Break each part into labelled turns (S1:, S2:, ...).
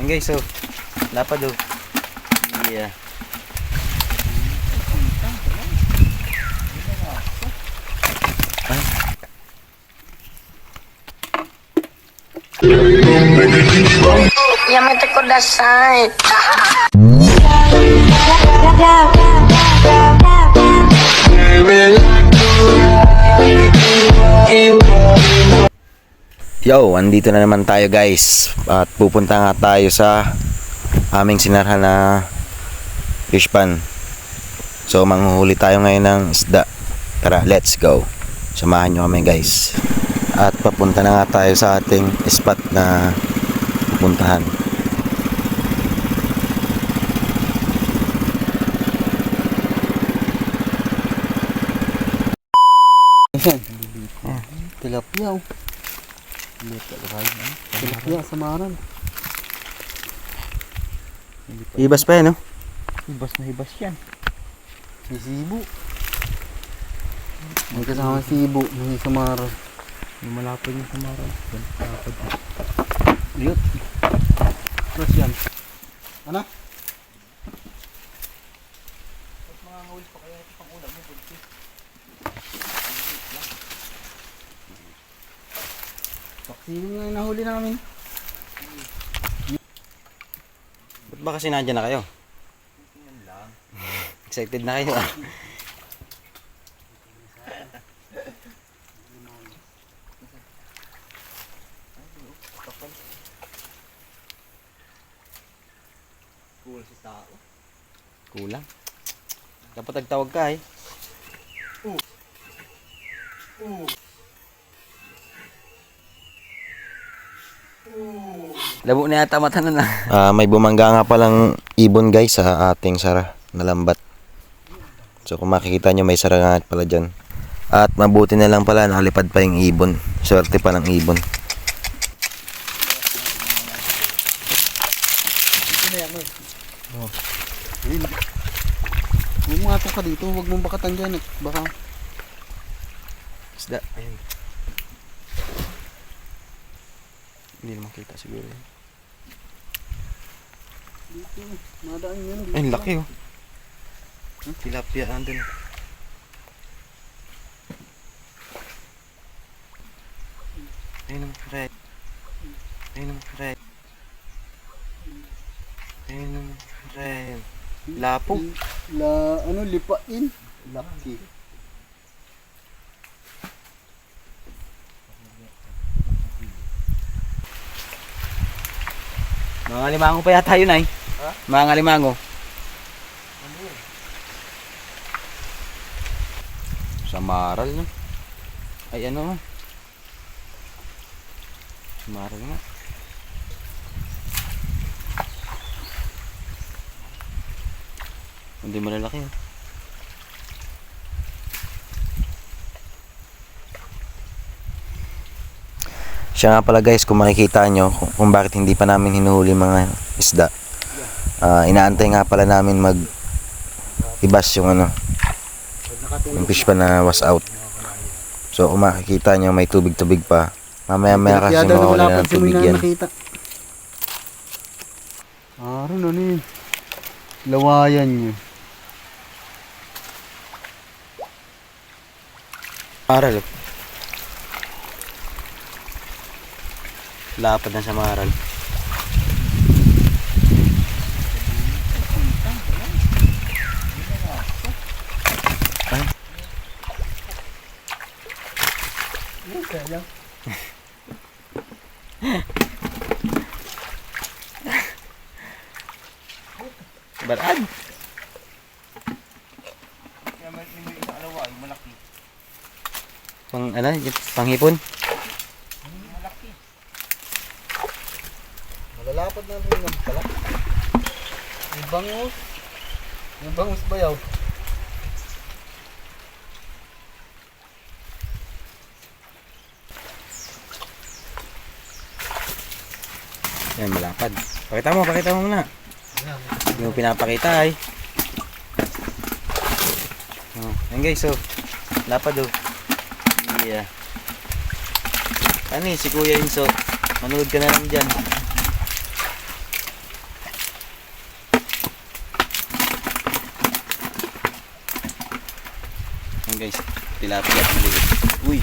S1: Yan guys, so. Lapad oh. Yeah.
S2: Yamete kudasai.
S1: Yo, andito na naman tayo guys. At pupunta nga tayo sa aming sinarhan na fish pan. So, manghuhuli tayo ngayon ng isda. Tara, let's go. Samahan nyo kami guys. At papunta na nga tayo sa ating spot na puntahan.
S3: Tilapia Tilapia samaran.
S1: Ibas pa yan, no?
S3: Hibas na hibas yan. Si Sibo. May kasama si Sibo, may samaran. Yung malapad yung samaran. Malapad. Yun. Plus yan. Ano? Nga yung nahuli namin.
S1: Ba't ba kasi nandyan na kayo? Excited na kayo ah. Kulang. Dapat nagtawag ka eh. Labo na yata mata na. Ah, may bumangga nga palang ibon guys sa ating sara na lambat. So kung makikita nyo may sara nga pala dyan. At mabuti na lang pala nakalipad pa yung ibon. Swerte pa ng ibon.
S3: Huwag mo atong ka dito, huwag mong bakatan dyan eh. Baka
S1: Isda. Ayun. Hindi naman kita siguro yun.
S3: dito, madaan yun. Dito.
S1: Ay, laki oh. Tilapia andun. Ayun ang red. Ayun ang red. Ayun ang red. Lapo.
S3: La, ano, lipain. Lucky.
S1: Mga limango pa yata yun ay. Mga limango. Samaral no? Ay ano? Samaral nga. Hindi malalaki oh. Siya nga pala guys, kung makikita nyo kung, kung bakit hindi pa namin hinuhuli mga isda. Ah, inaantay nga pala namin mag ibas yung ano, yung fish pa na was out. So kung makikita nyo may tubig-tubig pa. Mamaya-maya kasi
S3: Tilapia daw na
S1: mawawala
S3: wala
S1: ng tubig
S3: na
S1: yan.
S3: Aron ano eh. Lawayan nyo.
S1: Maral. Lapad na sa maral. Barad. Pang ano, panghipon?
S3: Malalapad na rin lang pala. May bangus. May bangus bayaw.
S1: Yan, malapad. Pakita mo, pakita mo muna. Hindi mo pinapakita ay. Oh, yan guys, oh. Lapad oh. Yeah. Ano si Kuya Inso. Manood ka na lang dyan. Guys. Tilapia maliit. Uy.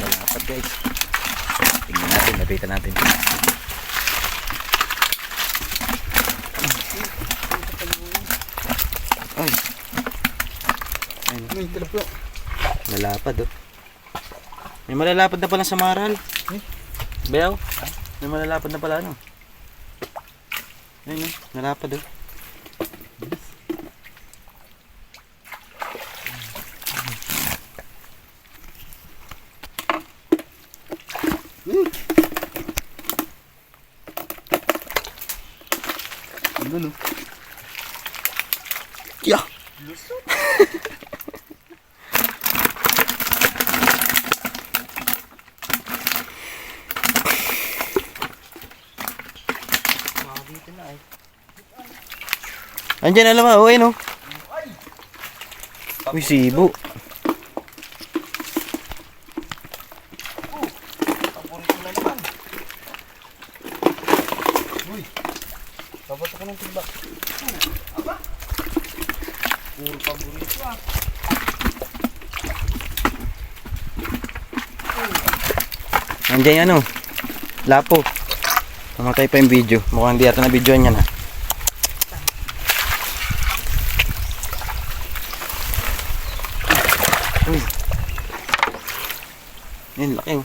S1: Lalapat guys. Tingnan natin, lapitan natin. Ay.
S3: May tilapia.
S1: Lalapad oh. May malalapad na pala sa maral.
S3: Eh?
S1: Bayaw? May malalapad na pala ano. Ayun oh, nalapad oh. Andiyan alam mo, oh, ayun oh. Uy, sibo.
S3: Paborito na naman. Uy. Dapat ako ng timba. Aba. Puro paborito ah.
S1: Andiyan yan oh. Lapo. Namatay pa yung video. Mukhang hindi ata na video niya na. Uy. Yan, laki oh.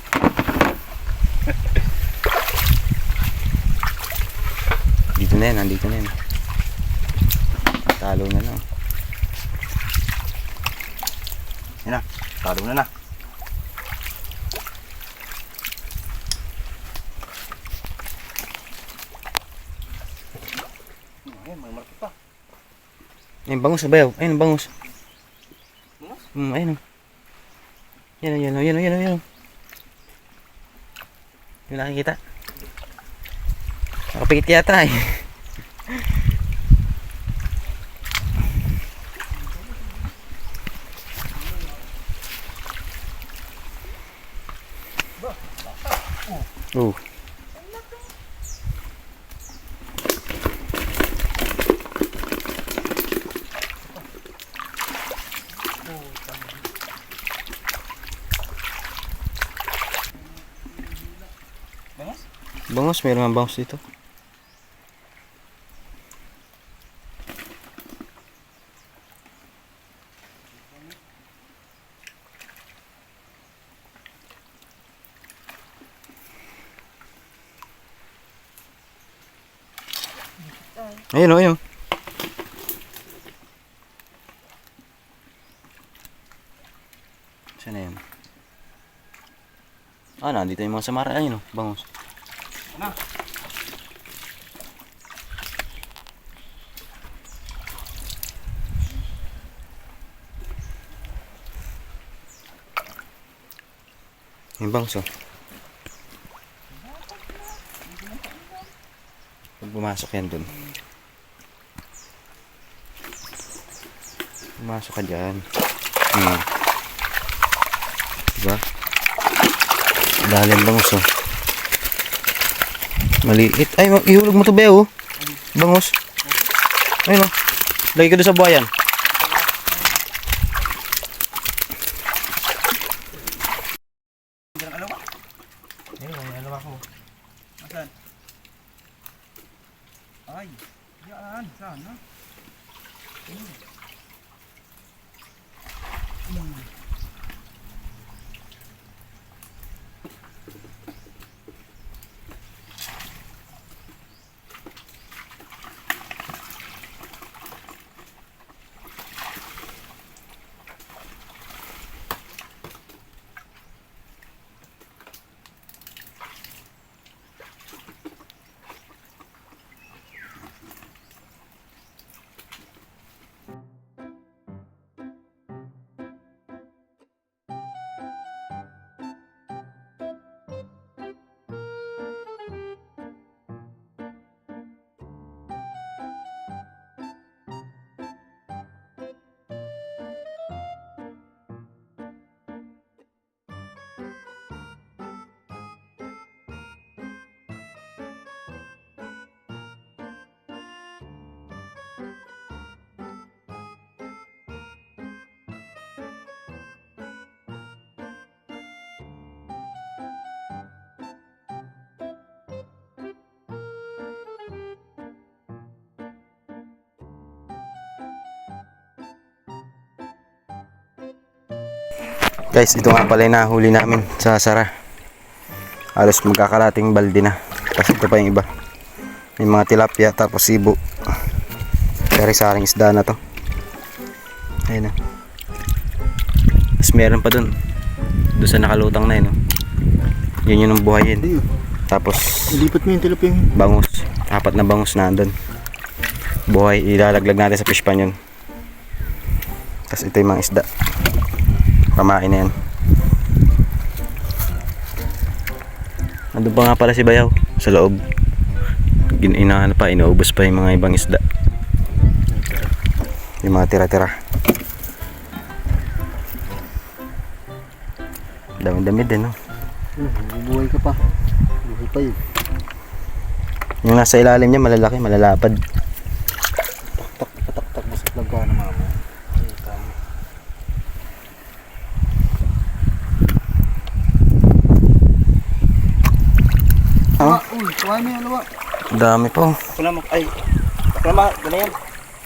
S1: Dito na yan, nandito na yan. Talo na lang. Yan na, talo na na.
S3: Ayun, may market pa.
S1: Ayun, bangus sa bayaw. Ayun, bangus.
S3: Bangus?
S1: Hmm, ayun. oh. Yan, oh, yan, oh, yan, oh, yan, oh, yan. oh. Yung nakikita. Nakapikit yata eh. Oh. Bangus, mayroon nga bangus dito. Ayun o, ayun. o. Saan na yun? Ah, nandito yung mga samara. Ayun o, bangus.
S3: Ano?
S1: Yung bangso. Pag pumasok yan dun. Pumasok ka dyan. Hmm. Diba? Lalim bangus oh. Maliit. Ay, ihulog mo to ba oh. Bangus. Ayun oh. Lagi ka doon sa buhayan. Guys, ito nga pala yung nahuli namin sa Sara. Alos magkakalating balde na. Tapos ito pa yung iba. May mga tilapia tapos sibo. Kari saring isda na to. Ayun na. Tapos meron pa dun. Doon sa nakalutang na yun. No? Yun yun ang buhayin.
S3: Ayun.
S1: Tapos
S3: Ilipat mo yung tilapia yun.
S1: bangus. Apat na bangus na andun. Buhay. Ilalaglag natin sa fish pan yun. Tapos ito yung mga isda. Pamain na yan. Nandun pa nga pala si Bayaw sa loob. Inaano pa, inuubos pa yung mga ibang isda. Yung mga tira-tira. Dami-dami din, no?
S3: Hmm, buhay ka pa. Buhay pa yun.
S1: Yung nasa ilalim niya, malalaki, malalapad.
S3: Tak, patak-tak mo sa vlog ko na mama. Ayun, tama.
S1: Oh.
S3: Ah, uy, kuha mo yung alawa.
S1: Dami po.
S3: Wala mo, ay. Wala mo, gana yan.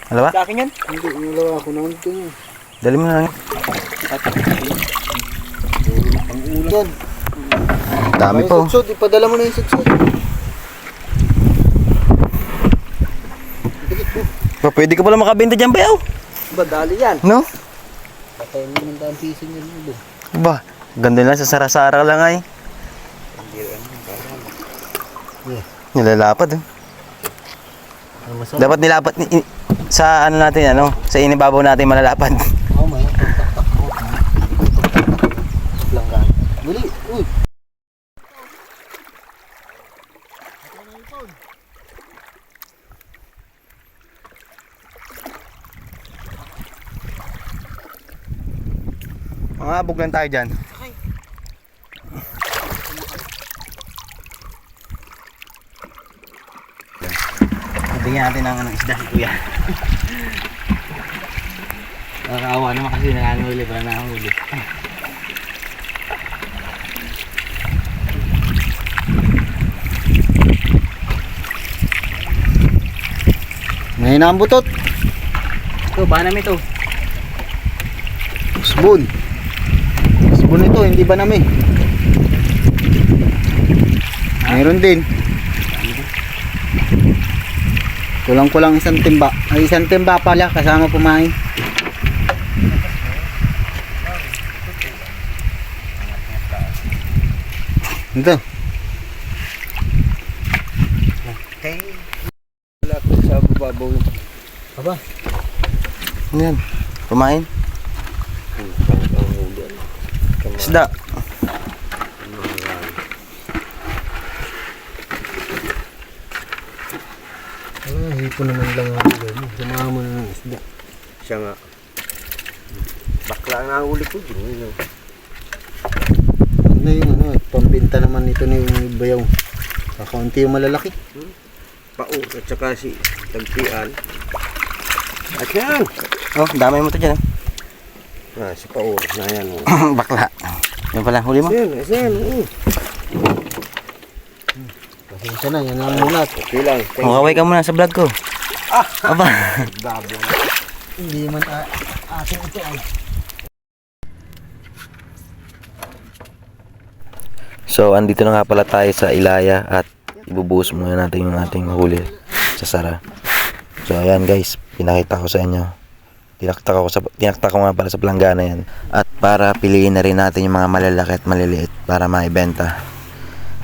S1: Alawa?
S3: Sa akin yan? Hindi, yung alawa ako na ito yun.
S1: Dali mo na lang.
S3: Ang ulan.
S1: Dami
S3: Ay,
S1: po.
S3: Sutsud, ipadala mo na yung mo.
S1: Pa, pwede ka pala makabenta dyan, Bayaw.
S3: Ba, dali yan.
S1: No?
S3: Patay mo ng daan piso niya lulo.
S1: Ba, ganda lang sa sarasara lang ay.
S3: Yeah.
S1: Nilalapad. Eh. Dapat nilapat ni, sa ano natin ano, sa inibabaw natin malalapad.
S3: Oo, may tak-tak mo. Lang ka. Buli, uy.
S1: Mga abog lang tayo dyan. Bigyan natin ng anong isda si kuya.
S3: Nakakaawa naman kasi nakanguli para nakahuli. Ngayon na ang butot.
S1: Ito, banam ito.
S3: Spoon. Spoon ito, hindi ba namin? Mayroon din. Kulang-kulang isang timba. Ay, isang timba pala kasama pumain. Ito.
S1: Okay.
S3: Lapit sa babaw. Aba,
S1: Ano yan? Kumain? Isda.
S3: Ah, hipo naman lang ako doon. Samahan mo na ng isda.
S2: Siya nga. Bakla nga ang uli ko din. Yun.
S3: Ano yung ano, pambinta naman ito ni Bayaw. Kakaunti yung malalaki.
S2: Pao at saka si Tagpian. At yan!
S1: Oh, damay mo to dyan.
S2: Ah, si Pao. Na yan. Oh.
S1: ah. Bakla. Yan pala, huli mo.
S2: Ayan, ayan. Oh.
S3: Pasensya na, yan ang muna.
S2: Okay lang. Thank
S1: Makaway ka muna sa vlog ko. Aba.
S2: Dabo.
S3: Hindi man a- atin ito ay.
S1: So, andito na nga pala tayo sa Ilaya at ibubuhos muna natin yung ating huli sa Sara. So, ayan guys, pinakita ko sa inyo. Tinakta ko, sa, tinakta ko nga pala sa planggana yan. At para piliin na rin natin yung mga malalaki at maliliit para maibenta.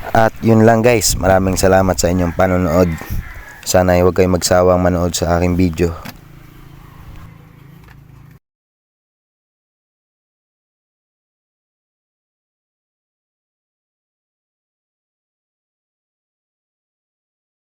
S1: At yun lang guys, maraming salamat sa inyong panonood. Sana huwag kayong magsawang manood sa aking video.